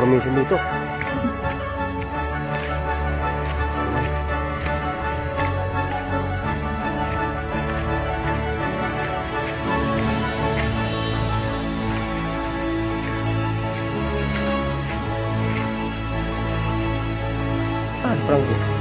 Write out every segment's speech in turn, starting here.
permission dito. Ah, perang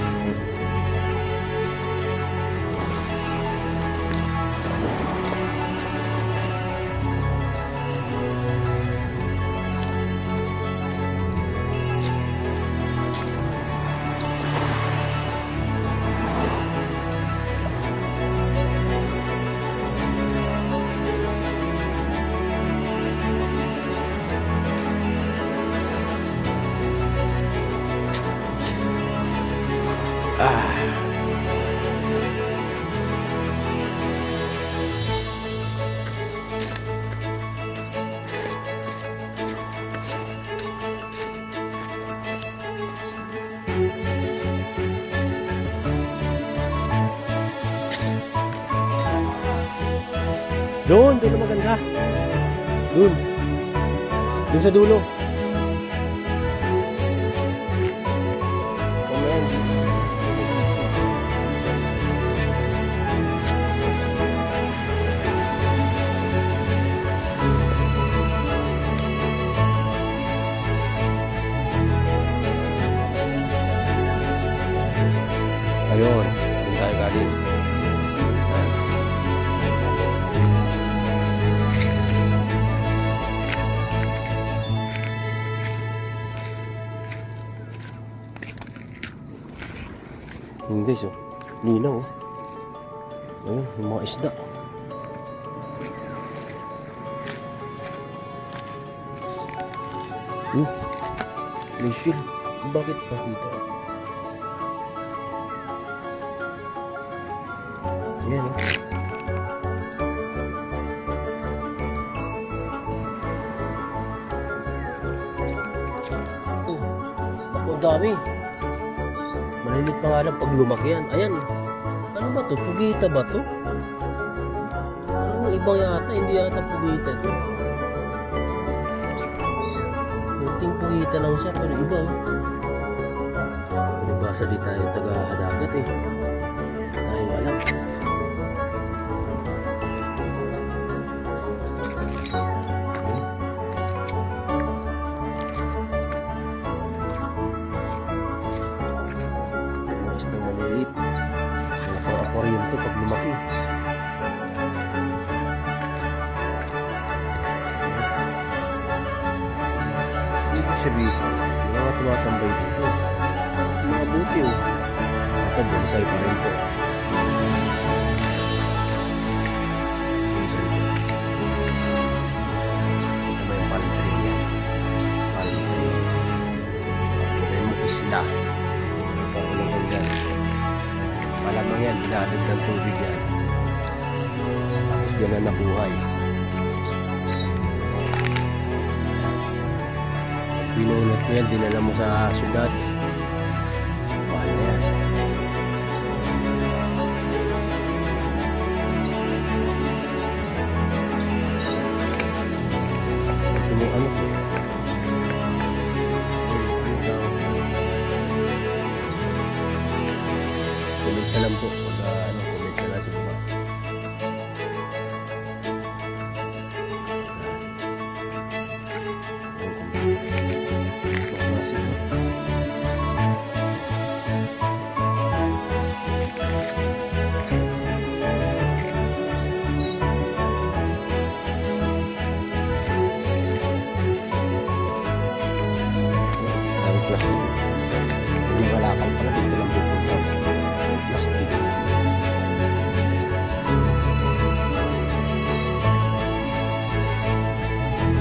Doon, doon na maganda. Doon. Doon sa dulo. Amen. Ayun, doon tayo galing. Yun guys, oh. Linaw, oh. Ayun, yung mga isda. Hmm. May shield. Bakit nakita? Yan, oh. Oh, ako. Malilit pa nga lang pag lumaki yan. Ayan. Ano ba to? Pugita ba to? Ano ibang yata? Hindi yata pugita to. Kunting pugita lang siya pero iba oh. Nabasa di tayo taga-hadagat eh. Pang aquarium to pag lumaki. Ibig sabihin, mga tumatambay dito. Mga buti oh. Ito, bonsai pa rin to. Yan, dinadog ng tubig yan. Tapos yan na nabuhay. Binunot mo yan, dinala mo sa syudad. Mahal na yan. Lang po. Pag ah, ano, comment na lang sa baba. Ang plastic. Plastic.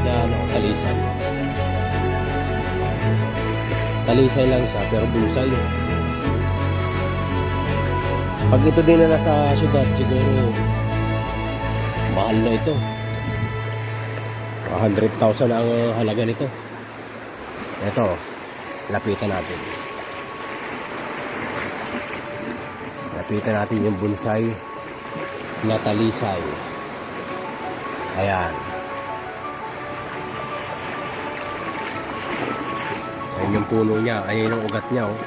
Yan, ano, talisay. Talisay lang siya, pero bulusay. Pag ito din na nasa syudad, siguro mahal na ito. 100,000 ang halaga nito. Ito, lapitan natin. Lapitan natin yung bonsai na talisay. Ayan. Ayan yung puno niya. Ayan yung ugat niya, oh.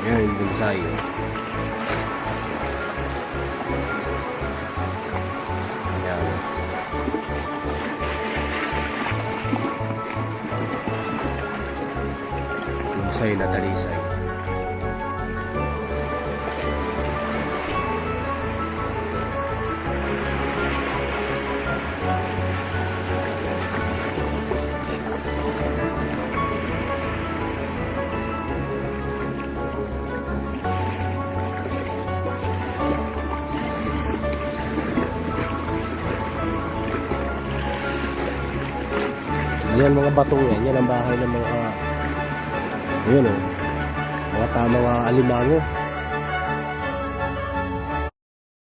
Ayan yung bonsai, oh. Bonsai na talisay. Yan mga batong yan, yan ang bahay ng mga Ayun oh. Mga tamang uh, alimango.